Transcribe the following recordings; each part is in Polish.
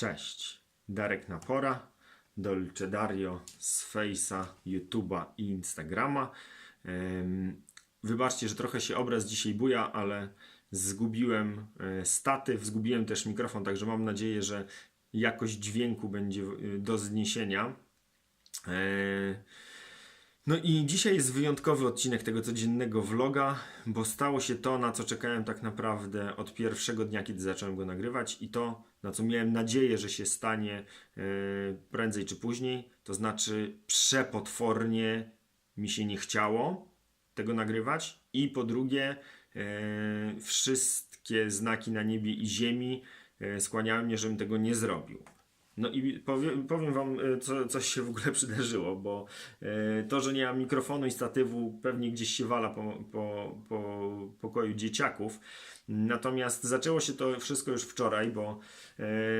Cześć, Darek Napora, Dolce Dario z Face'a, YouTube'a i Instagrama. Wybaczcie, że trochę się obraz dzisiaj buja, ale zgubiłem e, statyw, zgubiłem też mikrofon, także mam nadzieję, że jakość dźwięku będzie e, do zniesienia. E, no i dzisiaj jest wyjątkowy odcinek tego codziennego vloga, bo stało się to, na co czekałem tak naprawdę od pierwszego dnia, kiedy zacząłem go nagrywać i to, na co miałem nadzieję, że się stanie e, prędzej czy później, to znaczy przepotwornie mi się nie chciało tego nagrywać i po drugie e, wszystkie znaki na niebie i ziemi e, skłaniały mnie, żebym tego nie zrobił. No i powiem, powiem Wam, e, co, coś się w ogóle przydarzyło, bo e, to, że nie mam mikrofonu i statywu, pewnie gdzieś się wala po, po, po pokoju dzieciaków. Natomiast zaczęło się to wszystko już wczoraj, bo e,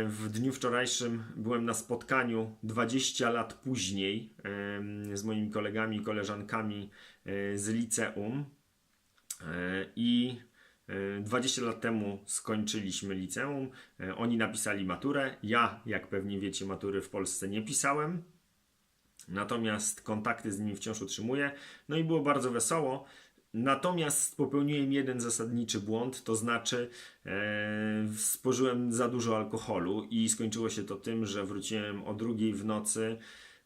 w dniu wczorajszym byłem na spotkaniu 20 lat później z moimi kolegami i koleżankami z liceum. I 20 lat temu skończyliśmy liceum. E, Oni napisali maturę. Ja, jak pewnie wiecie, matury w Polsce nie pisałem. Natomiast kontakty z nimi wciąż utrzymuję. No i było bardzo wesoło. Natomiast popełniłem jeden zasadniczy błąd, to znaczy e, spożyłem za dużo alkoholu i skończyło się to tym, że wróciłem o drugiej w nocy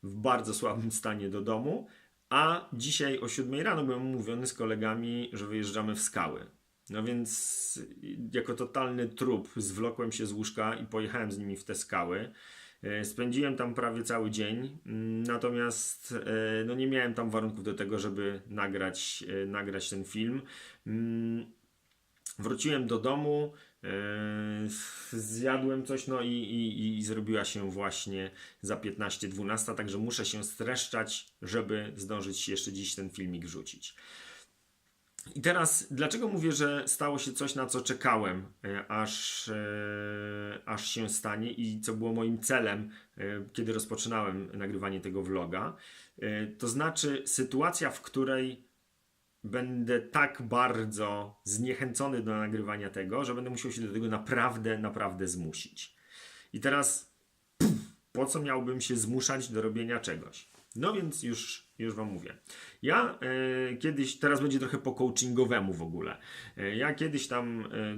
w bardzo słabym stanie do domu, a dzisiaj o 7 rano byłem umówiony z kolegami, że wyjeżdżamy w skały. No więc jako totalny trup zwlokłem się z łóżka i pojechałem z nimi w te skały. E, Spędziłem tam prawie cały dzień, mm, natomiast e, no nie miałem tam warunków do tego, żeby nagrać, e, nagrać ten film. Mm, Wróciłem do domu, zjadłem coś, no i, i, i zrobiła się właśnie za 15-12, także muszę się streszczać, żeby zdążyć jeszcze dziś ten filmik wrzucić. I teraz, dlaczego mówię, że stało się coś, na co czekałem, e, aż, e, aż się stanie i co było moim celem, e, kiedy rozpoczynałem nagrywanie tego vloga? To znaczy, sytuacja, w której będę tak bardzo zniechęcony do nagrywania tego, że będę musiał się do tego naprawdę, naprawdę zmusić. I teraz, pff, po co miałbym się zmuszać do robienia czegoś? No więc już, już Wam mówię. Ja e, kiedyś, teraz będzie trochę po coachingowemu w ogóle. E, ja kiedyś tam e,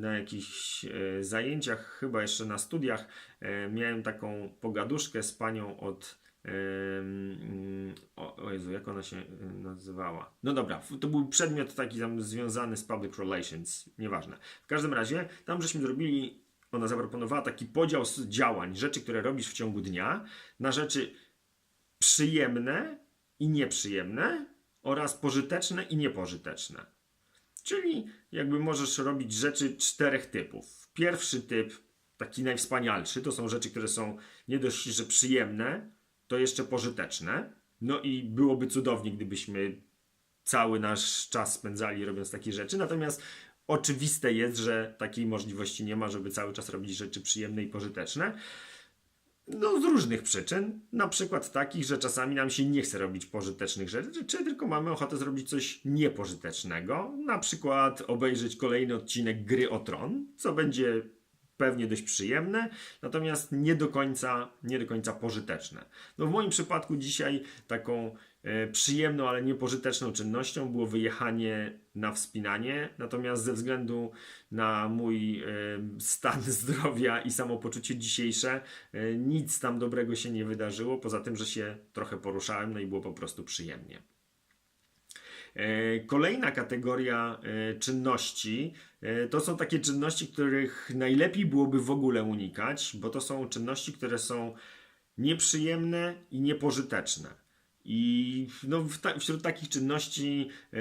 na jakichś e, zajęciach, chyba jeszcze na studiach, e, miałem taką pogaduszkę z panią od o, o Jezu, jak ona się y, nazywała? No dobra, to był przedmiot taki tam związany z public relations, nieważne. W każdym razie, tam żeśmy zrobili, ona zaproponowała taki podział działań, rzeczy, które robisz w ciągu dnia, na rzeczy przyjemne i nieprzyjemne oraz pożyteczne i niepożyteczne. Czyli jakby możesz robić rzeczy czterech typów. Pierwszy typ, taki najwspanialszy, to są rzeczy, które są nie dość, że przyjemne, to jeszcze pożyteczne. No i byłoby cudownie, gdybyśmy cały nasz czas spędzali robiąc takie rzeczy. Natomiast oczywiste jest, że takiej możliwości nie ma, żeby cały czas robić rzeczy przyjemne i pożyteczne. No, z różnych przyczyn. Na przykład takich, że czasami nam się nie chce robić pożytecznych rzeczy, czy tylko mamy ochotę zrobić coś niepożytecznego. Na przykład obejrzeć kolejny odcinek Gry o Tron, co będzie pewnie dość przyjemne, natomiast nie do końca, nie do końca pożyteczne. No w moim przypadku dzisiaj taką przyjemną, ale niepożyteczną czynnością było wyjechanie na wspinanie, natomiast ze względu na mój e, stan zdrowia i samopoczucie dzisiejsze, e, nic tam dobrego się nie wydarzyło, poza tym, że się trochę poruszałem, no i było po prostu przyjemnie. E, Kolejna kategoria e, czynności e, to są takie czynności, których najlepiej byłoby w ogóle unikać, bo to są czynności, które są nieprzyjemne i niepożyteczne. I no, ta, wśród takich czynności e,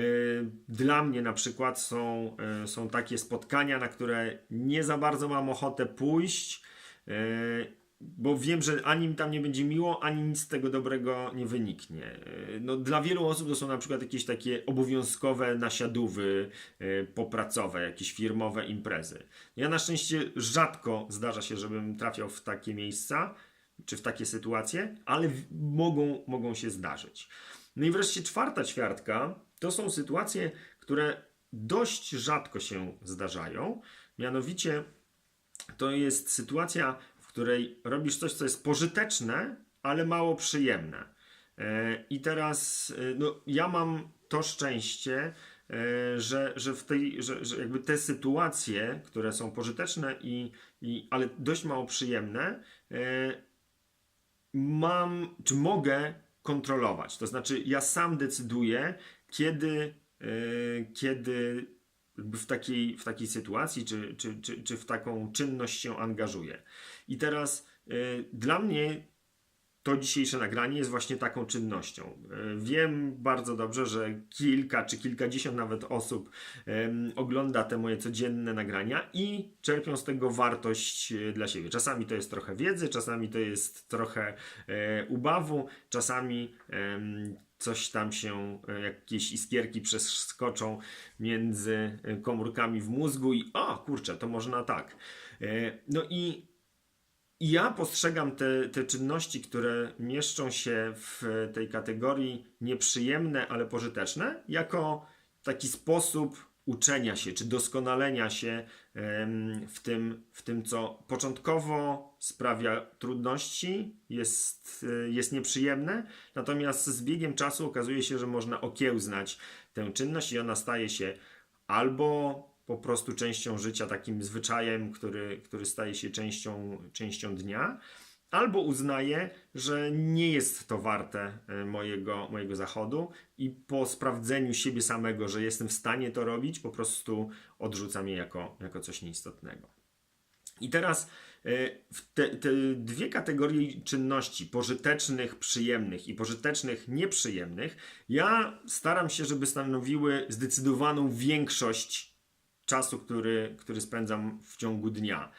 dla mnie na przykład są, e, są takie spotkania, na które nie za bardzo mam ochotę pójść, e, bo wiem, że ani mi tam nie będzie miło, ani nic z tego dobrego nie wyniknie. E, No, dla wielu osób to są na przykład jakieś takie obowiązkowe nasiadówy e, popracowe, jakieś firmowe imprezy. Ja na szczęście rzadko zdarza się, żebym trafiał w takie miejsca, czy w takie sytuacje, ale mogą, mogą się zdarzyć. No i wreszcie czwarta ćwiartka to są sytuacje, które dość rzadko się zdarzają. Mianowicie to jest sytuacja, w której robisz coś, co jest pożyteczne, ale mało przyjemne. E, I teraz e, no, ja mam to szczęście, e, że, że, w tej, że, że jakby te sytuacje, które są pożyteczne, i, i, ale dość mało przyjemne, mam, czy mogę kontrolować. To znaczy, ja sam decyduję, kiedy, e, kiedy w takiej, w takiej sytuacji, czy, czy, czy, czy w taką czynność się angażuję. I teraz e, dla mnie to dzisiejsze nagranie jest właśnie taką czynnością. E, Wiem bardzo dobrze, że kilka czy kilkadziesiąt nawet osób ogląda te moje codzienne nagrania i czerpią z tego wartość e, dla siebie. Czasami to jest trochę wiedzy, czasami to jest trochę e, ubawu, czasami coś tam się, jakieś iskierki przeskoczą między komórkami w mózgu i o kurczę, to można tak. No i i ja postrzegam te, te czynności, które mieszczą się w tej kategorii nieprzyjemne, ale pożyteczne, jako taki sposób uczenia się czy doskonalenia się w tym, w tym co początkowo sprawia trudności, jest, jest nieprzyjemne, natomiast z biegiem czasu okazuje się, że można okiełznać tę czynność i ona staje się albo po prostu częścią życia, takim zwyczajem, który, który staje się częścią, częścią dnia, albo uznaję, że nie jest to warte e, mojego, mojego zachodu i po sprawdzeniu siebie samego, że jestem w stanie to robić, po prostu odrzucam je jako, jako coś nieistotnego. I teraz e, te, te dwie kategorie czynności, pożytecznych, przyjemnych i pożytecznych, nieprzyjemnych, ja staram się, żeby stanowiły zdecydowaną większość czasu, który, który spędzam w ciągu dnia.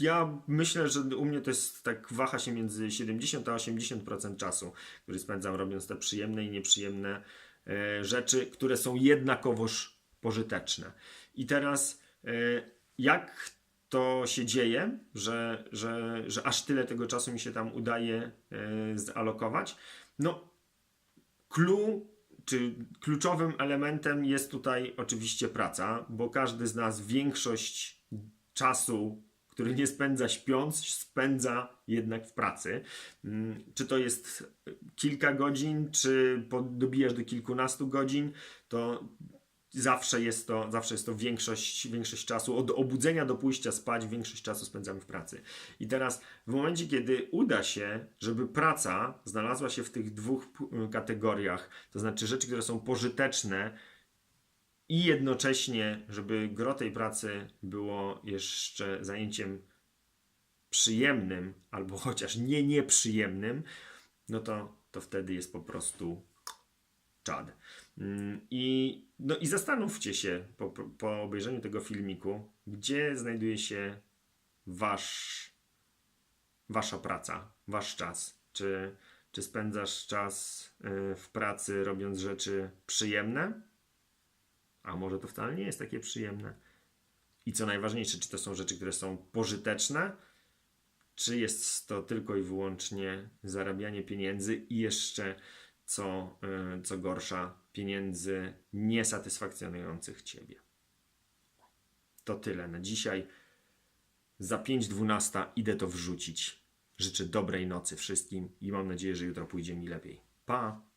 Ja myślę, że u mnie to jest tak waha się między 70 a 80% czasu, który spędzam robiąc te przyjemne i nieprzyjemne e, rzeczy, które są jednakowoż pożyteczne. I teraz e, jak to się dzieje, że, że, że aż tyle tego czasu mi się tam udaje e, zalokować? No, clue czy kluczowym elementem jest tutaj oczywiście praca, bo każdy z nas większość czasu, który nie spędza śpiąc, spędza jednak w pracy. Mm, Czy to jest kilka godzin, czy dobijasz do kilkunastu godzin, to zawsze jest to, zawsze jest to większość, większość czasu. Od obudzenia do pójścia spać, większość czasu spędzamy w pracy. I teraz, w momencie, kiedy uda się, żeby praca znalazła się w tych dwóch kategoriach, to znaczy rzeczy, które są pożyteczne, i jednocześnie, żeby gro tej pracy było jeszcze zajęciem przyjemnym, albo chociaż nie nieprzyjemnym, no to, to wtedy jest po prostu czad. Mm, I, no i zastanówcie się po, po obejrzeniu tego filmiku, gdzie znajduje się wasz, wasza praca, wasz czas. Czy, czy spędzasz czas y, w pracy robiąc rzeczy przyjemne? A może to wcale nie jest takie przyjemne? I co najważniejsze, czy to są rzeczy, które są pożyteczne, czy jest to tylko i wyłącznie zarabianie pieniędzy i jeszcze, co, y, co gorsza, pieniędzy niesatysfakcjonujących Ciebie. To tyle na dzisiaj. Za 5.12 idę to wrzucić. Życzę dobrej nocy wszystkim i mam nadzieję, że jutro pójdzie mi lepiej. Pa!